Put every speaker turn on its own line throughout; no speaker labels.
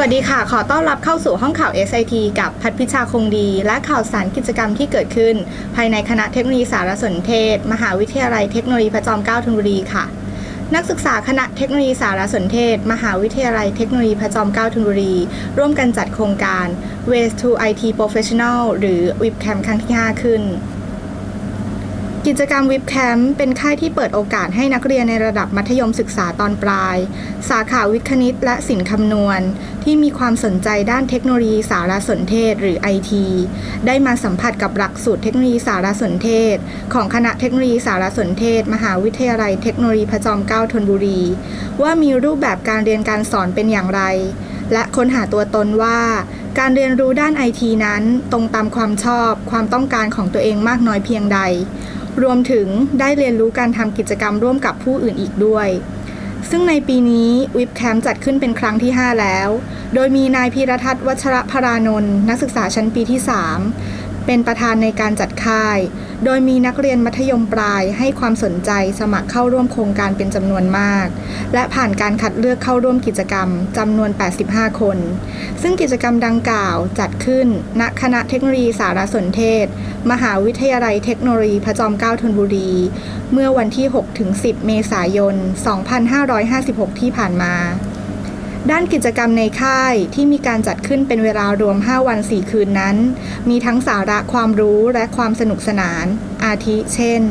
วัสดีค่ะ ขอต้อนรับเข้าสู่ห้องข่าว SIT กับพัฒพิชาคงดี และข่าวสารกิจกรรมที่เกิดขึ้น ภายในคณะเทคโนโลยีสารสนเทศ มหาวิทยาลัยเทคโนโลยีพระจอมเกล้าธนบุรีค่ะ นักศึกษาคณะเทคโนโลยีสารสนเทศ มหาวิทยาลัยเทคโนโลยีพระจอมเกล้าธนบุรี ร่วมกันจัดโครงการ Ways to IT Professional หรือ WIPCAM ครั้งที่ 5 ขึ้น กิจกรรมวิบแคมป์เป็นค่ายที่เปิดโอกาสให้นักเรียนในระดับมัธยมศึกษาตอนปลาย สาขาวิทย์คณิตและศิลป์คำนวณ ที่มีความสนใจด้านเทคโนโลยีสารสนเทศหรือ IT ได้มาสัมผัสกับหลักสูตรเทคโนโลยีสารสนเทศ ของคณะเทคโนโลยีสารสนเทศ มหาวิทยาลัยเทคโนโลยีพระจอมเกล้าธนบุรี ว่ามีรูปแบบการเรียนการสอนเป็นอย่างไร และค้นหาตัวตนว่าการเรียนรู้ด้านไอทีนั้นตรงตามความชอบ ความต้องการของตัวเองมากน้อยเพียงใด รวมถึงได้เรียนรู้การทำกิจกรรมร่วมกับผู้อื่นอีกด้วย ซึ่งในปีนี้วิบแคมป์จัดขึ้นเป็นครั้งที่ 5 แล้ว โดยมีนายพีรทัศน์วัชระพรานนท์นักศึกษาชั้นปีที่ 3 เป็นประธานในการจัดค่าย โดยมีนักเรียนมัธยมปลายให้ความสนใจสมัครเข้าร่วมโครงการเป็นจำนวนมาก และผ่านการคัดเลือกเข้าร่วมกิจกรรมจำนวน 85 คน ซึ่งกิจกรรมดังกล่าวจัดขึ้น ณ คณะเทคโนโลยีสารสนเทศ มหาวิทยาลัยเทคโนโลยีพระจอมเกล้าธนบุรี เมื่อวันที่ 6-10 เมษายน 2556 ที่ผ่านมา ด้านกิจกรรมในค่ายที่มีการจัดขึ้นเป็นเวลารวม 5 วัน 4 คืนนั้น มีทั้งสาระความรู้และความสนุกสนาน อาทิ เช่น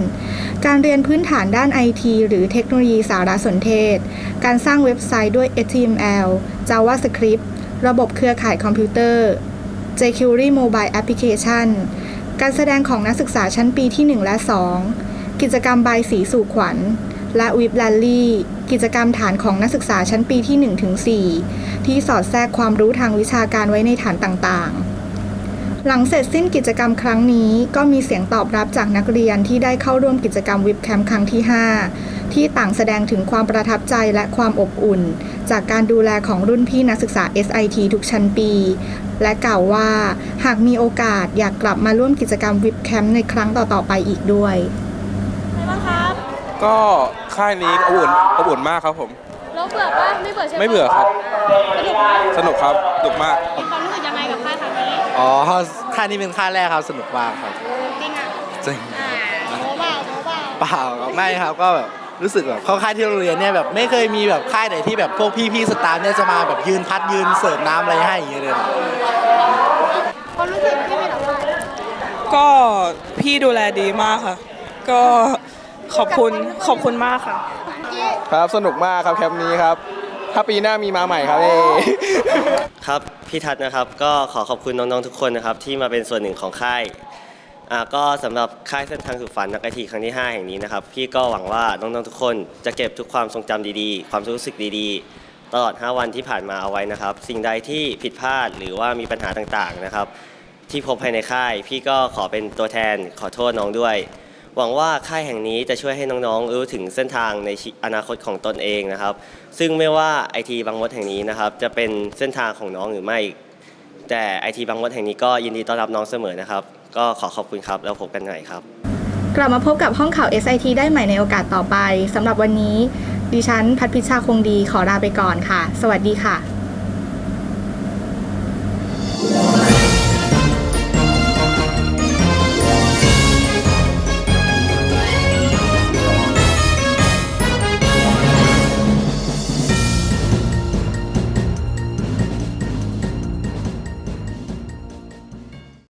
การเรียนพื้นฐานด้านไอทีหรือเทคโนโลยีสารสนเทศ การสร้างเว็บไซต์ด้วย HTML JavaScript ระบบเครือข่ายคอมพิวเตอร์ jQuery Mobile Application การแสดงของนักศึกษาชั้นปีที่ 1 และ 2 กิจกรรมใบสีสู่ขวัญ และวิบแลนลี่ กิจกรรมฐานของนักศึกษาชั้นปีที่1ถึง4ที่สอดแทรกความรู้ทางวิชาการไว้ในฐานต่างๆ หลังเสร็จสิ้นกิจกรรมครั้งนี้ก็มีเสียงตอบรับจากนักเรียนที่ได้เข้าร่วมกิจกรรมวิบแคมป์ครั้งที่ 5 ที่ต่างแสดงถึงความประทับใจและความอบอุ่น จากการดูแลของรุ่นพี่นักศึกษา SIT ทุกชั้นปี และกล่าวว่าหากมีโอกาสอยากกลับมาร่วมกิจกรรมวิบแคมป์ในครั้งต่อๆไปอีกด้วย
ก็ค่ายนี้อบอุ่นอบอุ่นมากครับผม
แล้วเบื่อปะไม่เบื่อใช่ปะ
ไม่เบื่อครับ
สนุกไหม
สนุกครับสนุกมาก
มีความรู้สึกยังไงกับค่ายครั้งนี้
อ๋อค่ายนี้เป็นค่ายแรกครับสนุกมากครับ
จริงอะ
จริง
อ่าโมเปล่าโมเปล่า
เปล่าครับไม่ครับก็แบบรู้สึกแบบเข้าค่ายที่โรงเรียนเนี่ยแบบไม่เคยมีแบบค่ายไหนที่แบบพวกพี่ๆสตาฟเนี่ยจะมาแบบยืนพัดยืนเสิร์ฟน้ำอะไรให้อย่างเงี้ยเลยครับ
ความรู้สึกที่มีต่อค่าย
ก็พี่ดูแลดีมากค่ะ ก็ ขอบคุณขอบคุณมากค่ะ
ครับสนุกมากครับแคมป์นี้ครับ ถ้าปีหน้ามีมาใหม่ครับเอ้
ครับพี่ทัศน์นะครับก็ขอขอบคุณน้องๆทุกคนนะครับที่มาเป็นส่วนหนึ่งของค่ายอ่าก็สำหรับค่ายเส้นทางสู่ฝันนักไอทีครั้งที่ 5 แห่งนี้นะครับพี่ก็หวังว่าน้องๆทุกคนจะเก็บทุกความทรงจำดีๆ ความรู้สึกดีๆ ตลอด 5 วันที่ผ่านมาเอาไว้นะครับ สิ่งใดที่ผิดพลาดหรือว่ามีปัญหาต่างๆนะครับ ที่พบภายในค่าย พี่ก็ขอเป็นตัวแทนขอโทษน้องด้วย หวังว่าค่ายแห่งนี้จะช่วยให้น้องๆ รู้ถึงเส้นทางในอนาคตของตนเองนะครับ ซึ่งไม่ว่าไอทีบางมดแห่งนี้นะครับ จะเป็นเส้นทางของน้องหรือไม่ แต่ไอทีบางมดแห่งนี้ก็ยินดีต้อนรับน้องเสมอนะครับ ก็ขอขอบคุณครับแล้วพบกันใหม่ครับ
กลับมาพบกับห้องข่าว SIT ได้ใหม่ในโอกาสต่อไปสำหรับวันนี้ ดิฉันพัฒพิชาคงดีขอลาไปก่อนค่ะ สวัสดีค่ะ